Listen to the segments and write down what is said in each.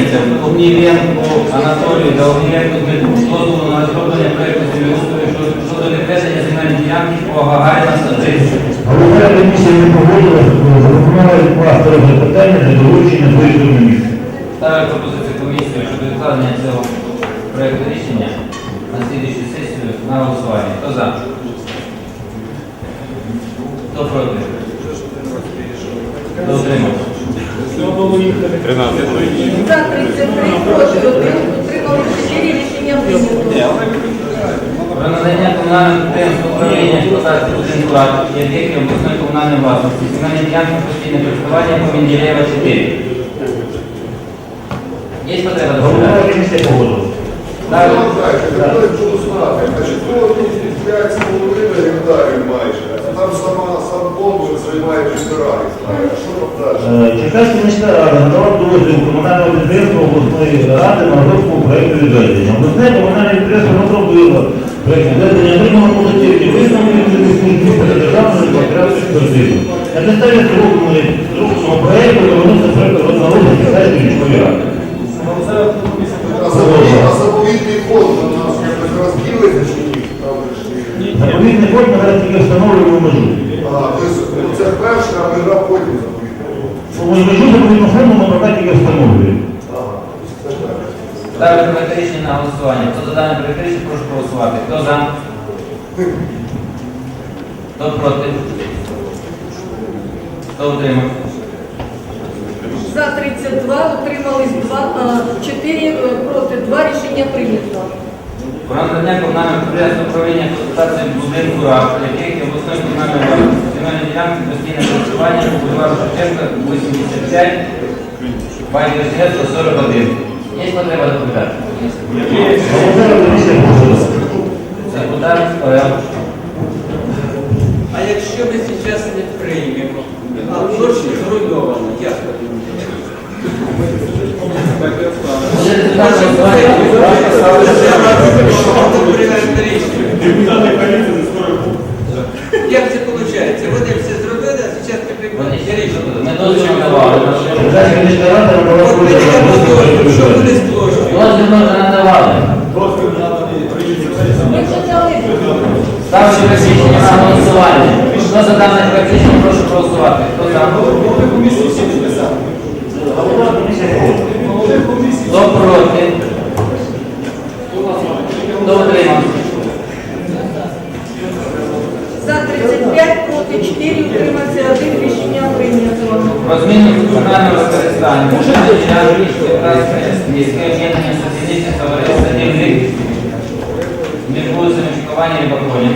підприємцям Огнівенку Анатолію та Огнівенку Дмитру дозволу на розроблення проєкту землеустрою щодо- відведення земельної ділянки по Гагаріна 130. Голова комісії не погодила, запропонувала відкласти розгляд питання для долучення виїзду на місце. Ставлю пропозицію комісії щодо відкладення цього проєкту рішення на слідчу сесію на голосування. Хто за? Хто проти? Хто утримався? За 33 проти 1, утримали 4 рішення прийнято. Про надання комунального підприємства управління експлуатації будинку і об'єктів обласної комунальної власності. Земельні ділянки постійне користування по Менделєва 4. Є потреба доповідати? комісії погодила. Ставлю. Значить, тут 5 з половиною гектарів майже. Комплекс займає півтора Черкаська міська рада надала дозвіл комунального підприємства обласної ради на розробку проєкту відведення. Обласне комунальне підприємство розробило проєкт відведення, отримало позитивні висновки від та державної експертизи. На підставі зробленого проєкту вернувся проєкт розробки на голосування. Хто за дане проект прошу голосувати. Хто за? Хто проти? Хто утримався? За 32, утримались 2, 4 проти 2, рішення прийнято. Про надання комунального підприємства управління експлуатації будинку РАП, яких є обласною комунальною власністю. Земельні ділянки постійне користування по бульвару Шевченка 85, Байкерсгетто 41. Є потреба доповідати? А якщо ми зараз не приймемо, а з площею? Дозвіл ми вже. Ставлю рішення на голосування. Хто за дане проект прошу голосувати. Хто за? Хто проти? Хто утримався? За 35 проти 4, утримався 1, рішення прийнято. Про зміну функціонального використання. Міське об'єднання соціалістів товариства «Дільник» Міжвулицями Чекування і Баконі.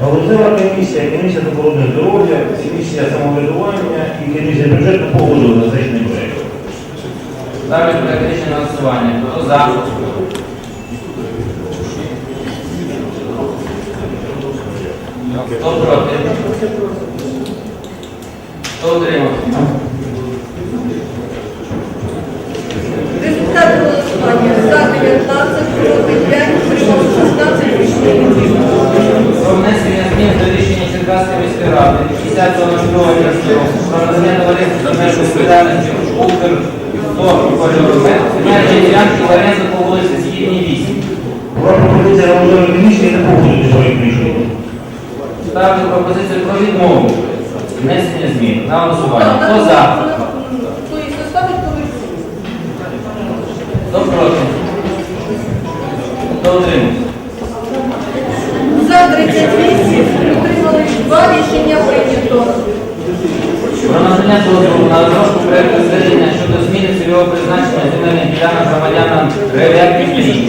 Голосова комісія, комісія охорони здоров'я, комісія самоврядування і комісія бюджету погодили на зазначений проєкт. Ставлю проект рішення на голосування. Хто за? Хто проти? Хто утримався? Результат голосування. За 19, проти 5, утрималось 16, рішення прийнято. Про внесення змін до рішення Черкаської міської ради 50 року про надання товариству з обмеженою відповідальністю Укр до земельної ділянки в оренду по вулиці Східній 8. Була пропозиція головної комісії не погодити проєкт рішення. Ставлю пропозицію про відмову внесення змін на голосування. Хто за? Хто проти? Дозволу на розробку проєкту зведення щодо зміни цільового призначення земельних ділянок громадянам Рев'як Петрі.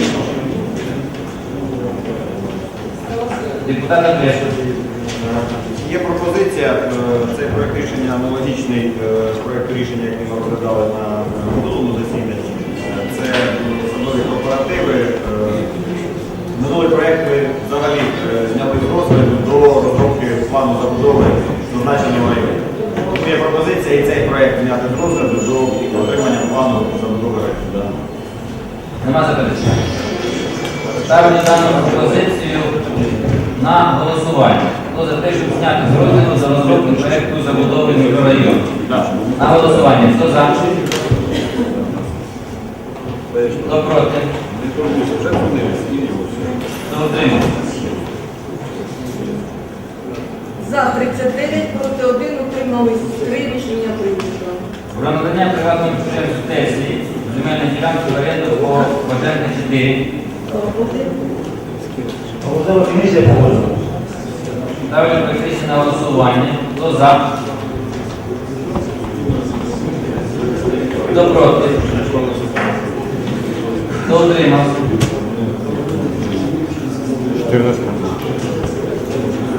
Депутат Грешко. Є пропозиція, е, цей проект рішення аналогічний е, проекту рішення, який ми розглядали на минулому засіданні. Е, Це садові кооперативи. Минулий проект ми взагалі зняли з розгляду до розробки плану забудови зазначеного району. Тому є пропозиція і цей проект зняти з розгляду до отримання плану забудови району. Нема заперечень. Ставлю дану пропозицію на голосування. Хто за те, щоб зняти з розгляду за розробку проєкту забудови мікрорайону? На голосування. Хто за? Хто проти? Хто утримався? За 39, проти 1, утримались 3, рішення прийнято. Про надання приватному підприємству Теслі земельної ділянки в оренду по Баженка 4. Один. Можливо, комісія погодила. Ставлю практично на голосування. Хто за? Хто проти? Хто утримався?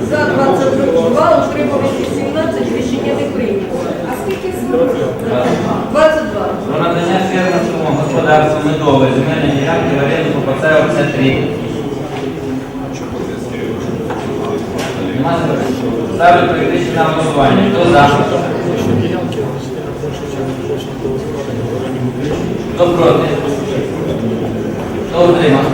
За 22, утримались 18, рішення не прийнято. А скільки знову? 22. Фермерському господарству медової земельної ділянки в оренду по Пацева 53. Нема заперечень? Ставлю практично на голосування. Хто за? Хто проти? Хто утримався?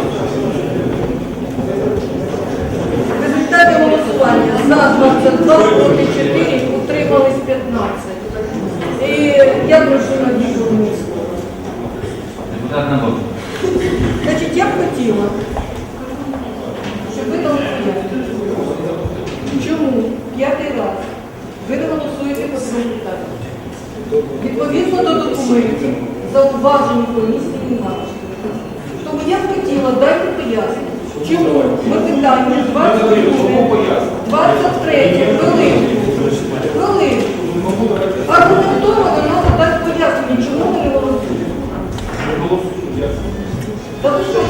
Результати голосування. За 22, проти 4, утримались 15. І я прошу на дію місто. Депутат Набок. Значить, я б хотіла, щоб ви дали пояснення. Чому п'ятий раз ви не голосуєте по цьому питанню? Відповідно до документів, зауважень комісії немає. Тому дайте пояснення. Чому ми питання 22, 23 хвилин, хвилин, аргументовано треба дати пояснення, чому ми не голосуємо. Та ви що ж?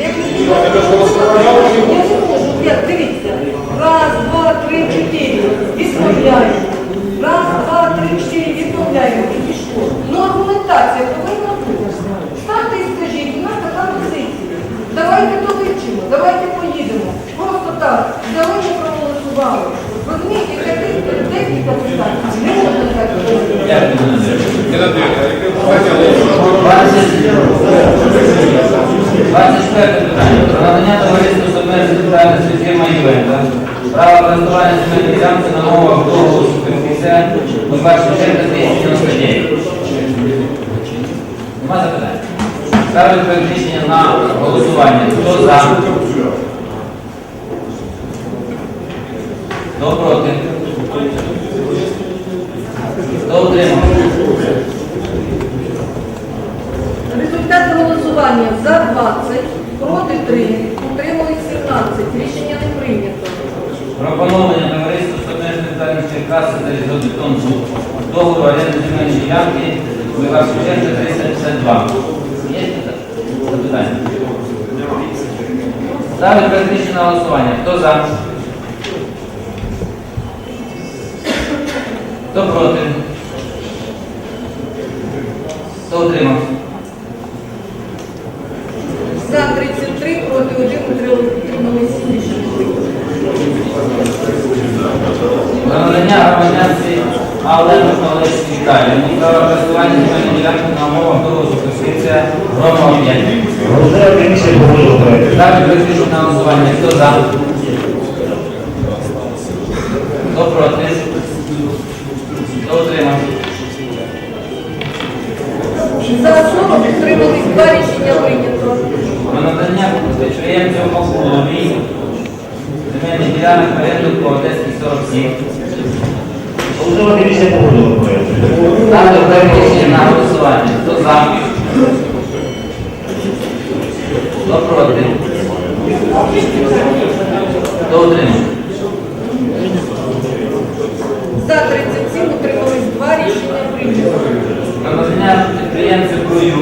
Як ви Я не можу. Я, дивіться. 24 питання. Про надання товариству совместних спеціальності фірма. Право користування земельної ділянки на мовах договору суперфіція у першій черзі 299. Нема запитань? Ставлю проект на голосування. Хто за? Хто проти? Хто утримав? Результати голосування за 20, проти 3, утримались 17. Рішення не прийнято. Пропоновлення товариству студентів Черкаси та Ізодитон договору оренди земельної ділянки Вива 352. Є запитання? Ставлю на голосування. Хто за? Хто проти? Хто утримався? За 33, проти 1, утримались 7. Рішення прийнято. Про надання громадянці Алену Олексій Віталіївні право користування земельної ділянки на умовах договору Рома 5. Можливо, комісія погодила проект. Ставлю практично на голосування. Хто за? За 40, утримались 2. Рішення прийнято. Про надання підприємцю Махуловій земельних ділянок оренду по Одеській 47. Можливо, комісія погодила проект. Ставлю практично на голосування. Хто за? Хто проти? Хто утримав? За 37, утримались 2. Рішення прийнято. Про надання підприємцю Крую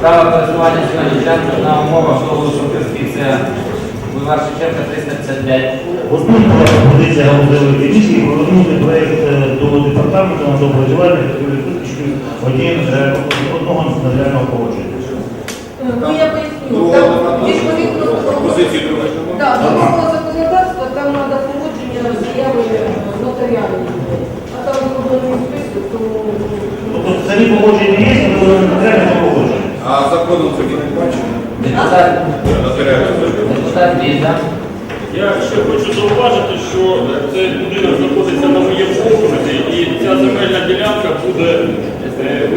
право користування земельної ділянки на умовах договору суперфіція Бульвар Шевченка 355. Одну пропозиція головної комісії повернути проект е, до департаменту на доопрацювання та виключити один е, одного національного погодження. Ну, я поясню. Там відповідно до нового законодавства там треба погодження заяви нотаріальної. А законом це не бачимо. Депутат, депутат Ліза. Я ще хочу зауважити, що цей будинок знаходиться на моєму окрузі, і ця земельна ділянка буде е,